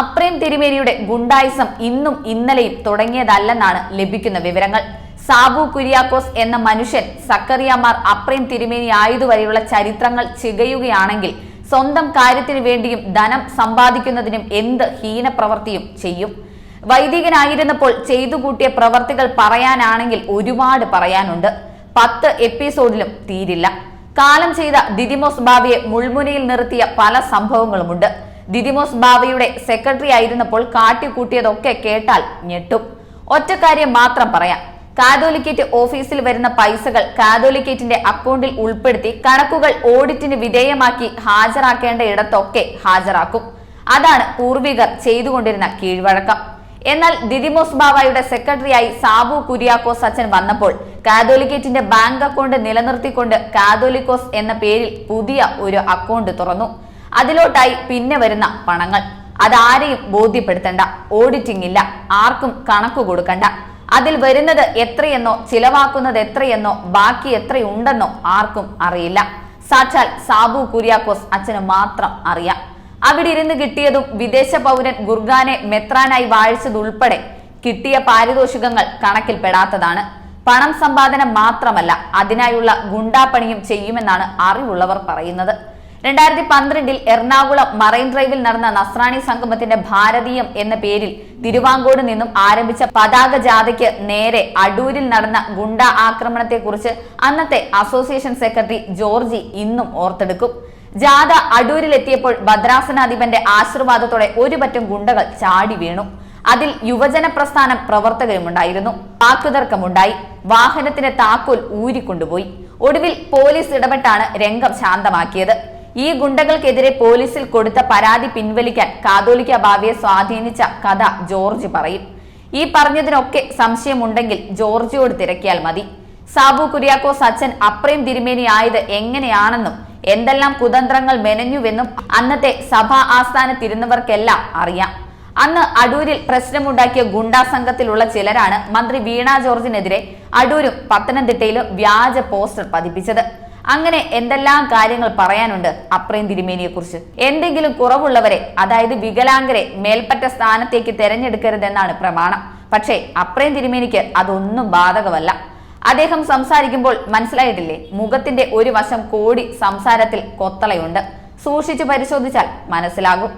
അപ്രേം തിരുമേനിയുടെ ഗുണ്ടായിസം ഇന്നും ഇന്നലെയും തുടങ്ങിയതല്ലെന്നാണ് ലഭിക്കുന്ന വിവരങ്ങൾ. സാബു കുര്യാക്കോസ് എന്ന മനുഷ്യൻ സക്കറിയാമാർ അപ്രേം തിരുമേനി ആയതുവരെയുള്ള ചരിത്രങ്ങൾ ചികയുകയാണെങ്കിൽ സ്വന്തം കാര്യത്തിനു വേണ്ടിയും ധനം സമ്പാദിക്കുന്നതിനും എന്ത് ഹീനപ്രവൃത്തിയും ചെയ്യും? വൈദികനായിരുന്നപ്പോൾ ചെയ്തു കൂട്ടിയ പ്രവർത്തികൾ പറയാനാണെങ്കിൽ ഒരുപാട് പറയാനുണ്ട്. പത്ത് എപ്പിസോഡിലും തീരില്ല. കാലം ചെയ്ത ദിദിമോസ് ബാബിയെ മുൾമുനയിൽ നിർത്തിയ പല സംഭവങ്ങളുമുണ്ട്. ദിദിമോസ് ബാബയുടെ സെക്രട്ടറി ആയിരുന്നപ്പോൾ കാട്ടിക്കൂട്ടിയതൊക്കെ കേട്ടാൽ ഞെട്ടും. ഒറ്റക്കാര്യം മാത്രം പറയാം. കാതോലിക്കേറ്റ് ഓഫീസിൽ വരുന്ന പൈസകൾ കാതോലിക്കേറ്റിന്റെ അക്കൗണ്ടിൽ ഉൾപ്പെടുത്തി കണക്കുകൾ ഓഡിറ്റിന് വിധേയമാക്കി ഹാജരാക്കേണ്ട ഇടത്തൊക്കെ ഹാജരാക്കും. അതാണ് പൂർവികർ ചെയ്തുകൊണ്ടിരുന്ന കീഴ്വഴക്കം. എന്നാൽ ദിദിമോസ് ബാവയുടെ സെക്രട്ടറിയായി സാബു കുര്യാക്കോസ് അച്ഛൻ വന്നപ്പോൾ കാതോലിക്കേറ്റിന്റെ ബാങ്ക് അക്കൗണ്ട് നിലനിർത്തിക്കൊണ്ട് കാതോലിക്കോസ് എന്ന പേരിൽ പുതിയ ഒരു അക്കൗണ്ട് തുറന്നു. അതിലോട്ടായി പിന്നെ വരുന്ന പണങ്ങൾ. അതാരെയും ബോധ്യപ്പെടുത്തണ്ട. ഓഡിറ്റിംഗ് ഇല്ല ആർക്കും കണക്ക് കൊടുക്കണ്ട. അതിൽ വരുന്നത് എത്രയെന്നോ ചിലവാക്കുന്നത് എത്രയെന്നോ ബാക്കി എത്രയുണ്ടെന്നോ ആർക്കും അറിയില്ല. സാക്ഷാൽ സാബു കുര്യാക്കോസ് അച്ഛന് മാത്രം അറിയാം. അവിടെ ഇരുന്ന് കിട്ടിയതും വിദേശ പൗരൻ ഗുർഗാനെ മെത്രാനായി വാഴിച്ചതുൾപ്പെടെ കിട്ടിയ പാരിതോഷികങ്ങൾ കണക്കിൽപ്പെടാത്തതാണ്. പണം സമ്പാദനം മാത്രമല്ല അതിനായുള്ള ഗുണ്ടാപ്പണിയും ചെയ്യുമെന്നാണ് അറിവുള്ളവർ പറയുന്നത്. രണ്ടായിരത്തി പന്ത്രണ്ടിൽ എറണാകുളം മറൈൻ ഡ്രൈവിൽ നടന്ന നസ്രാണി സംഗമത്തിന്റെ ഭാരതീയം എന്ന പേരിൽ തിരുവാങ്കോട് നിന്നും ആരംഭിച്ച പതാക ജാഥയ്ക്ക് നേരെ അടൂരിൽ നടന്ന ഗുണ്ട ആക്രമണത്തെക്കുറിച്ച് അന്നത്തെ അസോസിയേഷൻ സെക്രട്ടറി ജോർജി ഇന്നും ഓർത്തെടുക്കും. ജാഥ അടൂരിലെത്തിയപ്പോൾ ഭദ്രാസനാധിപന്റെ ആശീർവാദത്തോടെ ഒരു പറ്റം ഗുണ്ടകൾ ചാടി വീണു. അതിൽ യുവജന പ്രസ്ഥാനം പ്രവർത്തകരുമുണ്ടായിരുന്നു. വാക്കുതർക്കമുണ്ടായി. വാഹനത്തിന്റെ താക്കോൽ ഊരിക്കൊണ്ടുപോയി. ഒടുവിൽ പോലീസ് ഇടപെട്ടാണ് രംഗം ശാന്തമാക്കിയത്. ഈ ഗുണ്ടകൾക്കെതിരെ പോലീസിൽ കൊടുത്ത പരാതി പിൻവലിക്കാൻ കാതോലിക്ക ഭാവിയെ സ്വാധീനിച്ച കഥ ജോർജ് പറയും. ഈ പറഞ്ഞതിനൊക്കെ സംശയമുണ്ടെങ്കിൽ ജോർജിയോട് തിരക്കിയാൽ മതി. സാബു കുര്യാക്കോസ് അച്ഛൻ അപ്രേം തിരുമേനി ആയത് എങ്ങനെയാണെന്നും എന്തെല്ലാം കുതന്ത്രങ്ങൾ മെനഞ്ഞുവെന്നും അന്നത്തെ സഭാ ആസ്ഥാനത്തിരുന്നവർക്കെല്ലാം അറിയാം. അന്ന് അടൂരിൽ പ്രശ്നമുണ്ടാക്കിയ ഗുണ്ടാ സംഘത്തിലുള്ള ചിലരാണ് മന്ത്രി വീണ ജോർജിനെതിരെ അടൂരും പത്തനംതിട്ടയിലും വ്യാജ പോസ്റ്റർ പതിപ്പിച്ചത്. അങ്ങനെ എന്തെല്ലാം കാര്യങ്ങൾ പറയാനുണ്ട് അപ്രയും തിരുമേനിയെ കുറിച്ച് എന്തെങ്കിലും കുറവുള്ളവരെ അതായത് വികലാംഗരെ മേൽപ്പറ്റ സ്ഥാനത്തേക്ക് തെരഞ്ഞെടുക്കരുതെന്നാണ് പ്രമാണം. പക്ഷേ അപ്രയും തിരുമേനിക്ക് അതൊന്നും ബാധകമല്ല. അദ്ദേഹം സംസാരിക്കുമ്പോൾ മനസ്സിലായിട്ടില്ലേ? മുഖത്തിന്റെ ഒരു വശം കോടി സംസാരത്തിൽ കൊത്തളയുണ്ട്. സൂക്ഷിച്ചു പരിശോധിച്ചാൽ മനസ്സിലാകും.